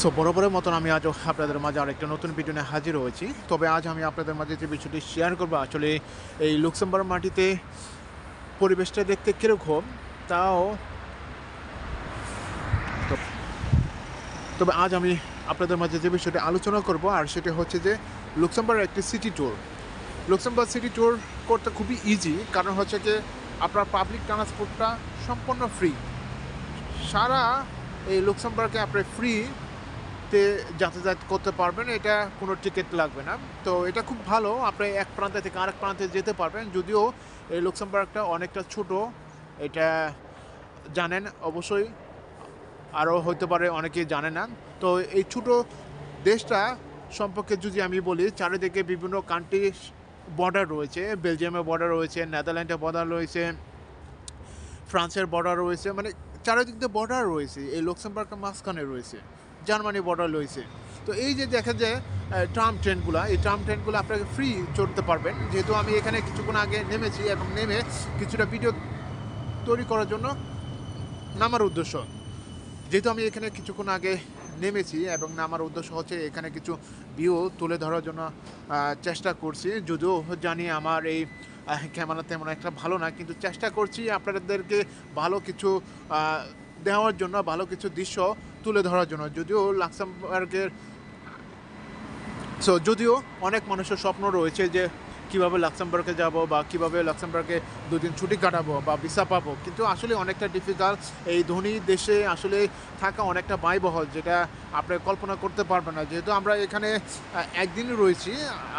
So বরাবরের মতন আমি আজও আপনাদের মাঝে আরেকটা নতুন ভিডিও নিয়ে হাজির হয়েছি। তবে আজ আমি আপনাদের মাঝে যে বিষয়টি শেয়ার করব, আসলে এই লুক্সেমবার্গ মাটিতে পরিবেশটা দেখতে কীরকম, তাও তবে আজ আমি আপনাদের মাঝে যে বিষয়টি আলোচনা করব, আর সেটা হচ্ছে যে লুক্সেমবার্গ একটি city tour Luxembourg city tour করতে খুবই ইজি কারণ হচ্ছে যে আপনার পাবলিক ট্রান্সপোর্টটা সম্পূর্ণ ফ্রি সারা এই লুক্সেমবার্গে আপনি ফ্রিতে যাতায়াত করতে পারবেন, এটা কোনো টিকিট লাগবে না। তো এটা খুব ভালো, আপনি এক প্রান্ত থেকে আরেক প্রান্তে যেতে পারবেন। যদিও এই লুক্সেমবার্গটা অনেকটা ছোট, এটা জানেন অবশ্যই আরও হতে পারে অনেকে জানে না। তো এই ছোট দেশটা সম্পর্কে যদি আমি বলি, চারিদিকে বিভিন্ন কান্ট্রি বর্ডার রয়েছে বেলজিয়ামের বর্ডার রয়েছে নেদারল্যান্ডের বর্ডার রয়েছে ফ্রান্সের বর্ডার রয়েছে মানে চারিদিক দিয়ে বর্ডার রয়েছে, এই লক্সেমবার্গের মাঝখানে রয়েছে। জার্মানি বর্ডার রয়েছে। তো এই যে দেখা যায় ট্রাম ট্রেনগুলো, এই ট্রাম ট্রেনগুলো আপনাকে ফ্রি চড়তে পারবেন। যেহেতু আমি এখানে কিছুক্ষণ আগে নেমেছি এবং নেমে কিছুটা ভিডিও তৈরি করার জন্য নামার উদ্দেশ্য। যেহেতু আমি এখানে কিছুক্ষণ আগে নেমেছি এবং নামার উদ্দেশ্য হচ্ছে এখানে কিছু ভিউ তুলে ধরার জন্য চেষ্টা করছি। যদিও জানি আমার এই ক্যামেরা তেমন একটা ভালো না, কিন্তু চেষ্টা করছি আপনাদেরকে ভালো কিছু দেওয়ার জন্য, ভালো কিছু দৃশ্য তুলে ধরার জন্য। যদিও লাক্সামবার্গের সো যদিও অনেক মানুষের স্বপ্ন রয়েছে যে কীভাবে লাক্সামবার্গে যাব বা কীভাবে লাক্সামবার্গে দুদিন ছুটি কাটাবো বা ভিসা পাবো, কিন্তু আসলে অনেকটা ডিফিকাল্ট এই ধনী দেশে আসলে থাকা অনেকটা ব্যয়বহল, যেটা আপনি কল্পনা করতে পারবেন না। যেহেতু আমরা এখানে একদিন রয়েছি,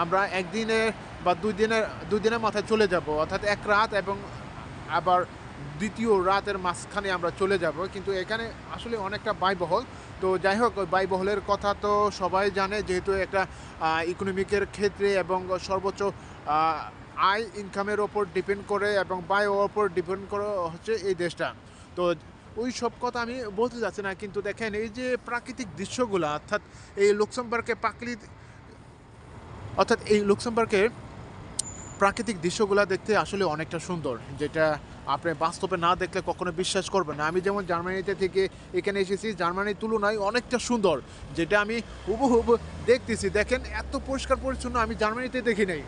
আমরা একদিনে বা দুই দিনের দুই দিনের মাথায় চলে যাব। অর্থাৎ এক রাত এবং আবার দ্বিতীয় রাতের মাঝখানে আমরা চলে যাব, কিন্তু এখানে আসলে অনেকটা ব্যয়বহল। তো যাই হোক, ওই ব্যয়বহলের কথা তো সবাই জানে, যেহেতু একটা ইকোনমিকের ক্ষেত্রে এবং সর্বোচ্চ আয় ইনকামের ওপর ডিপেন্ড করে এবং ব্যয়ের ওপর ডিপেন্ড করে হচ্ছে এই দেশটা। তো ওই সব কথা আমি বলতে যাচ্ছি না, কিন্তু দেখেন এই যে প্রাকৃতিক দৃশ্যগুলো, অর্থাৎ এই লুক্সেমবার্গে প্রাকৃতিক অর্থাৎ এই লুক্সেমবার্গের প্রাকৃতিক দৃশ্যগুলো দেখতে আসলে অনেকটা সুন্দর, যেটা আপনি বাস্তবে না দেখলে কখনো বিশ্বাস করবেন না। আমি যেমন জার্মানিতে থেকে এখানে এসেছি, জার্মানির তুলনায় অনেকটা সুন্দর, যেটা আমি হুবহুব দেখতেছি। দেখেন, এত পরিষ্কার পরিচ্ছন্ন আমি জার্মানিতে দেখি নাই।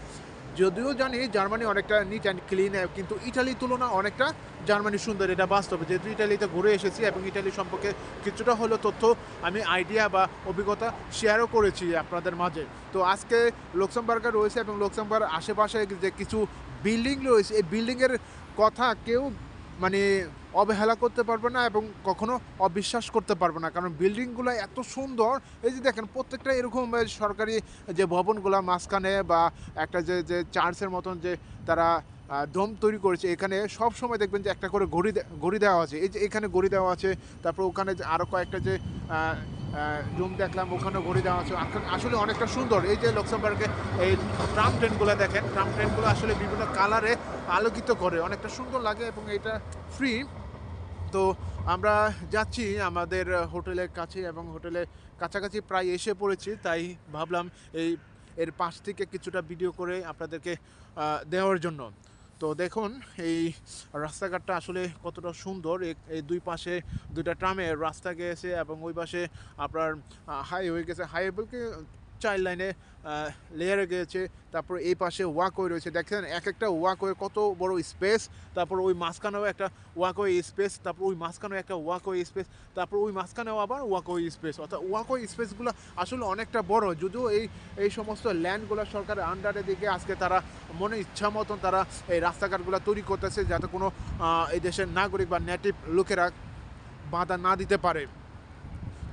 যদিও জানি জার্মানি অনেকটা নিট অ্যান্ড ক্লিন কিন্তু ইটালির তুলনা অনেকটা জার্মানি সুন্দর, এটা বাস্তবে। যেহেতু ইটালিতে ঘুরে এসেছি এবং ইটালি সম্পর্কে কিছুটা হলো তথ্য আমি আইডিয়া বা অভিজ্ঞতা শেয়ারও করেছি আপনাদের মাঝে। তো আজকে লক্সেমবার্গে রয়েছে এবং লোকসংবার আশেপাশে যে কিছু বিল্ডিং রয়েছে, এই বিল্ডিংয়ের কথা কেউ মানে অবহেলা করতে পারবে না এবং কখনো অবিশ্বাস করতে পারবে না। কারণ বিল্ডিংগুলো এত সুন্দর, এই যে দেখেন প্রত্যেকটা এরকম সরকারি যে ভবনগুলো মাঝখানে বা একটা যে যে চার্চের মতন যে তারা ডোম তৈরি করেছে, এখানে সব সময় দেখবেন যে একটা করে ঘড়ি ঘড়ি দেওয়া আছে। এই যে এখানে ঘড়ি দেওয়া আছে, তারপর ওখানে যে আরও কয়েকটা যে ডোম দেখলাম ওখানে ঘড়ি দেওয়া আছে। আসলে অনেকটা সুন্দর। এই যে লক্সেমবার্গে এই ট্রাম ট্রেনগুলো দেখেন, ট্রাম ট্রেনগুলো আসলে বিভিন্ন কালারে আলোকিত করে, অনেকটা সুন্দর লাগে এবং এটা ফ্রি তো আমরা যাচ্ছি আমাদের হোটেলের কাছে এবং হোটেলের কাছাকাছি প্রায় এসে পড়েছি, তাই ভাবলাম এই এর পাশ থেকে কিছুটা ভিডিও করে আপনাদেরকে দেওয়ার জন্য। তো দেখুন, এই রাস্তাঘাটটা আসলে কতটা সুন্দর। এই দুই পাশে দুইটা ট্রামে রাস্তা গেছে এবং ওই পাশে আপনার হাইওয়ে গেছে হাইওয়ে চাইল্ড লাইনে লেয়ারে গিয়েছে, তারপর এই পাশে ওয়াকওয়ে রয়েছে। দেখেন, এক একটা ওয়াকওয়ে কত বড় স্পেস, তারপর ওই মাঝখানেও একটা ওয়াকওয়ে স্পেস, তারপর ওই মাঝখানেও একটা ওয়াকওয়ে স্পেস, তারপর ওই মাঝখানেও আবার ওয়াকওয়ে স্পেস। অর্থাৎ ওয়াকওয়ে স্পেসগুলো আসলে অনেকটা বড়। যদিও এই এই সমস্ত ল্যান্ডগুলো সরকারের আন্ডারে দিকে আজকে তারা মনে ইচ্ছা মতন তারা এই রাস্তাঘাটগুলো তৈরি করতেছে, যাতে কোনো এই দেশের নাগরিক বা নেটিভ লোকেরা বাধা না দিতে পারে।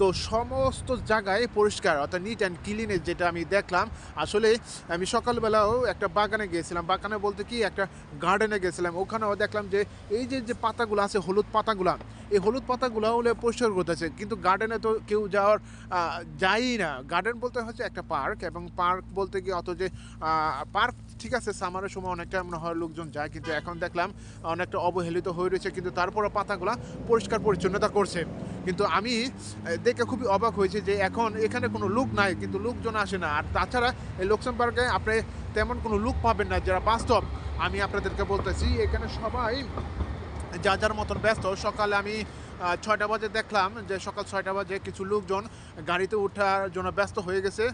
তো সমস্ত জায়গায় পরিষ্কার, অর্থাৎ নিট অ্যান্ড ক্লিনের যেটা আমি দেখলাম, আসলে আমি সকালবেলাও একটা বাগানে গিয়েছিলাম। বাগানে বলতে কি, একটা গার্ডেনে গেছিলাম ওখানেও দেখলাম যে, এই যে যে পাতাগুলো আছে, হলুদ পাতাগুলা, এই হলুদ পাতাগুলো হলে পরিষ্কার করতেছে কিন্তু গার্ডেনে তো কেউ যাওয়ার যায়ই না। গার্ডেন বলতে হচ্ছে একটা পার্ক এবং পার্ক বলতে গিয়ে অত যে পার্ক ঠিক আছে সামারের সময় অনেকটা মনে হয় লোকজন যায়, কিন্তু এখন দেখলাম অনেকটা অবহেলিত হয়ে রয়েছে, কিন্তু তারপরও পাতাগুলা পরিষ্কার পরিচ্ছন্নতা করছে। কিন্তু আমি দেখে খুবই অবাক হয়েছে যে এখন এখানে কোনো লোক নাই, কিন্তু লোকজন আসে না। আর তাছাড়া এই লোকসেমবার্গে আপনি তেমন কোনো লোক পাবেন না যারা বাস্তব। আমি আপনাদেরকে বলতেছি, এখানে সবাই যা যার মতন ব্যস্ত। সকালে আমি ছয়টা বাজে দেখলাম যে সকাল ছয়টা বাজে কিছু লোকজন গাড়িতে ওঠার জন্য ব্যস্ত হয়ে গেছে।